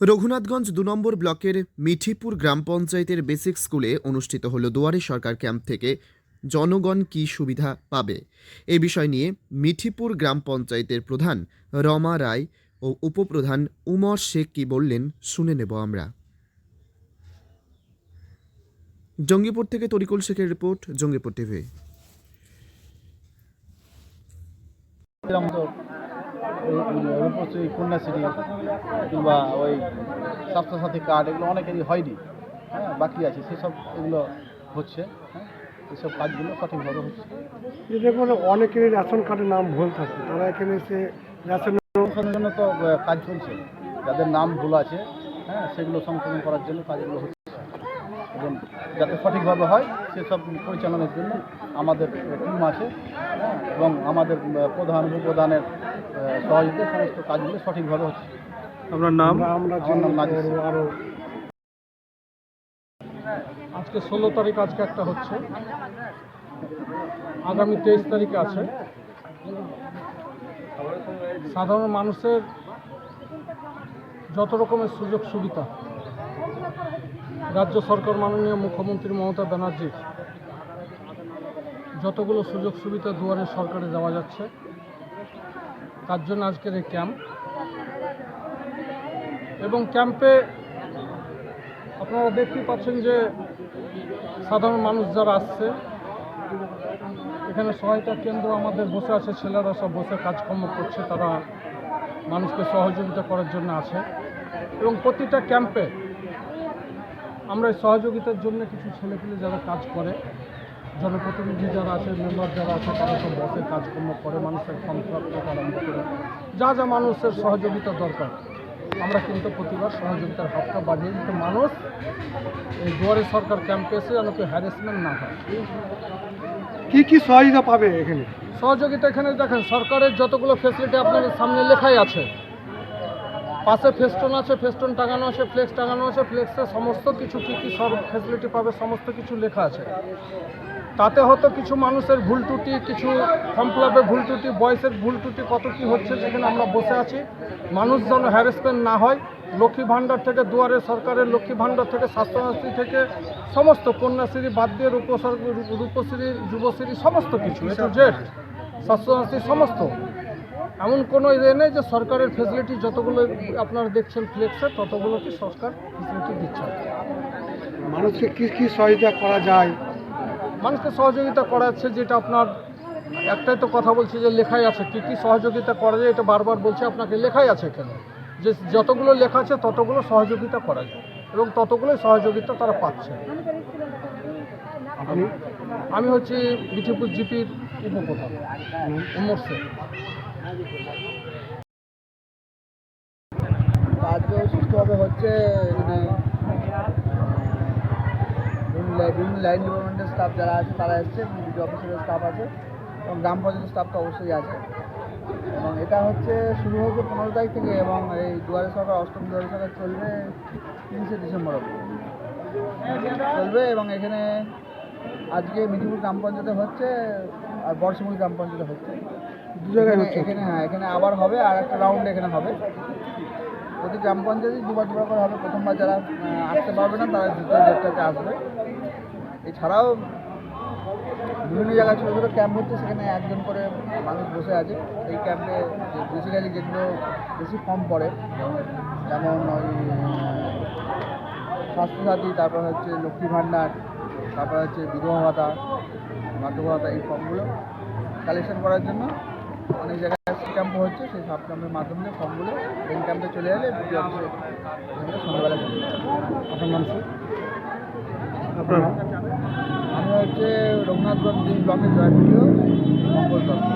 রঘুনাথগঞ্জ দু নম্বর ব্লকের মিঠিপুর গ্রাম পঞ্চায়েতের বেসিক স্কুলে অনুষ্ঠিত হল দুয়ারে সরকার ক্যাম্প থেকে জনগণ কী সুবিধা পাবে? এ বিষয় নিয়ে মিঠিপুর গ্রাম পঞ্চায়েতের প্রধান রমা রায় ও উপপ্রধান উমর শেখ কি বললেন শুনে নেব আমরা। জঙ্গিপুর থেকে তরিকুল শেখের রিপোর্ট, জঙ্গিপুর টিভি। রূপশ্রী কন্যাশ্রী কিংবা ওই স্বাস্থ্যসাথী কার্ড এগুলো অনেকেরই হয়নি। হ্যাঁ বাকি আছে সেসব এগুলো হচ্ছে। হ্যাঁ এসব কাজগুলো সঠিকভাবে হচ্ছে। যে দেখুন অনেকেরই রেশন কার্ডের নাম ভুল থাকে তারা এখানে এসে রেশন সংশোধনের জন্য তো কাজ চলছে। যাদের নাম ভুল আছে হ্যাঁ সেগুলো সংশোধন করার জন্য কাজগুলো হচ্ছে। এবং যাতে সঠিকভাবে হয় সেসব পরিচালনার জন্য আমাদের টিম আছে এবং আমাদের প্রধান উপপ্রধানের আহ, সহযোগিতায় সমস্ত কাজগুলো সঠিকভাবে হচ্ছে। আপনার নাম? আমরা আমার নাম নাজির। আরও। আজকে ষোলো তারিখ আজকে একটা হচ্ছে। আগামী তেইশ তারিখে আছে। সাধারণ মানুষের যত রকমের সুযোগ সুবিধা রাজ্য সরকার মাননীয় মুখ্যমন্ত্রী মমতা ব্যানার্জির যতগুলো সুযোগ সুবিধা দুয়ারে সরকারে দেওয়া যাচ্ছে, তার জন্য আজকের এই ক্যাম্প। এবং ক্যাম্পে আপনারা দেখতেই পাচ্ছেন যে সাধারণ মানুষ যারা আসছে, এখানে সহায়তা কেন্দ্র আমাদের বসে আছে, ছেলেরা সব বসে কাজকর্ম করছে, তারা মানুষকে সহযোগিতা করার জন্য আছে। এবং প্রতিটা ক্যাম্পে আমরা এই সহযোগিতার জন্য কিছু ছেলেপিলে যারা কাজ করে জনপ্রতিনিধি যারা আছে মেম্বার যারা আছে তারা সব বসে কাজকর্ম করে মানুষের কন্ট্রাক্ট আরম্ভ করে। যা যা মানুষের সহযোগিতা দরকার। আমরা কিন্তু প্রতিবার সহযোগিতার হাতটা বাড়িয়ে দিতে মানুষ এই দুয়ারে সরকার ক্যাম্পে এসে যেন কেউ হ্যারাসমেন্ট না হয়। কি কি সহযোগিতা পাবে এখানে? সহযোগিতা এখানে দেখেন সরকারের যতগুলো ফেসিলিটি আপনার সামনে লেখাই আছে পাশে ফেস্টন আছে, ফেস্টন টাঙানো আছে, ফ্লেক্স টাঙানো আছে, ফ্লেক্সে সমস্ত কিছু কী কী সব ফেসিলিটি পাবে, সমস্ত কিছু লেখা আছে। তাতে হয়তো কিছু মানুষের ভুল ত্রুটি, কিছু ফর্ম ফিলাপে ভুল ত্রুটি, বয়সের ভুল ত্রুটি, কত কী হচ্ছে সেখানে আমরা বসে আছি। মানুষ যেন হ্যারাসমেন্ট না হয়, লক্ষ্মী ভাণ্ডার থেকে দুয়ারে সরকারের, লক্ষ্মী ভাণ্ডার থেকে স্বাস্থ্যসাথী থেকে সমস্ত কন্যাশ্রী বাদ দিয়ে রূপসর রূপশ্রী, যুবশ্রী, সমস্ত কিছু এ টু জেড স্বাস্থ্যসাথী সমস্ত। এমন কোনো ইয়ে নেই যে সরকারের ফেসিলিটি যতগুলো আপনারা দেখছেন ফ্লেক্সে ততগুলো কি সরকার ফেসিলিটি দিচ্ছে। মানুষকে কি কি সহযোগিতা করা যায়? মানুষকে সহযোগিতা করা যাচ্ছে যেটা আপনার একটাই তো কথা বলছি যে লেখাই আছে। কী কী সহযোগিতা করা যায় এটা বারবার বলছে আপনাকে লেখাই আছে এখানে। যে যতগুলো লেখা আছে ততগুলো সহযোগিতা করা যায় এবং ততগুলোই সহযোগিতা তারা পাচ্ছে। আমি হচ্ছি বিঠিপুর জিপির উপপ্রধান উমর কাজও সুষ্ঠুভাবে হচ্ছে লাইন ডিপার্টমেন্টের স্টাফ যারা আছে, তারা এসছে বিডিও অফিসের স্টাফ আছে, এবং গ্রাম পঞ্চায়েতের স্টাফ তো অবশ্যই আছে। এবং এটা হচ্ছে, শুরু হয়েছে পনেরো তারিখ থেকে, এবং এই দুয়ারে সরকার, অষ্টম দুয়ারে সরকার চলবে তিরিশে ডিসেম্বর অবধি। চলবে এবং এখানে আজকে মিঠিপুর গ্রাম পঞ্চায়েতে হচ্ছে আর বর্ষমূল গ্রাম পঞ্চায়েতে হচ্ছে। দু জায়গায় হচ্ছে। এখানে হ্যাঁ এখানে আবার হবে আর একটা রাউন্ড এখানে হবে। প্রতি গ্রাম পঞ্চায়েতে দুবার দুবার করে হবে প্রথমবার যারা আসতে পারবে না তারা দ্বিতীয় ডেটটাতে আসবে। এছাড়াও বিভিন্ন জায়গায় ছোটো ছোটো ক্যাম্প হচ্ছে সেখানে একজন করে মানুষ বসে আছে। এই ক্যাম্পে বেসিক্যালি যেগুলো বেশি কম পড়ে যেমন ওই স্বাস্থ্যসাথী তারপর হচ্ছে লক্ষ্মী ভাণ্ডার তারপর হচ্ছে বিধবা ভাতা বার্ধক্য ভাতা এই ফর্মগুলো কালেকশন করার জন্য অনেক জায়গায় সাব ক্যাম্প হচ্ছে সেই সাব ক্যাম্পের মাধ্যমে ফর্মগুলো মেন ক্যাম্পে চলে অফিসে সন্ধ্যাবেলা। আপনার নাম আপনার আমি হচ্ছে রঘুনাথগঞ্জ ব্লকের জয়েন্ট ভিডিও মঙ্গল দত্ত।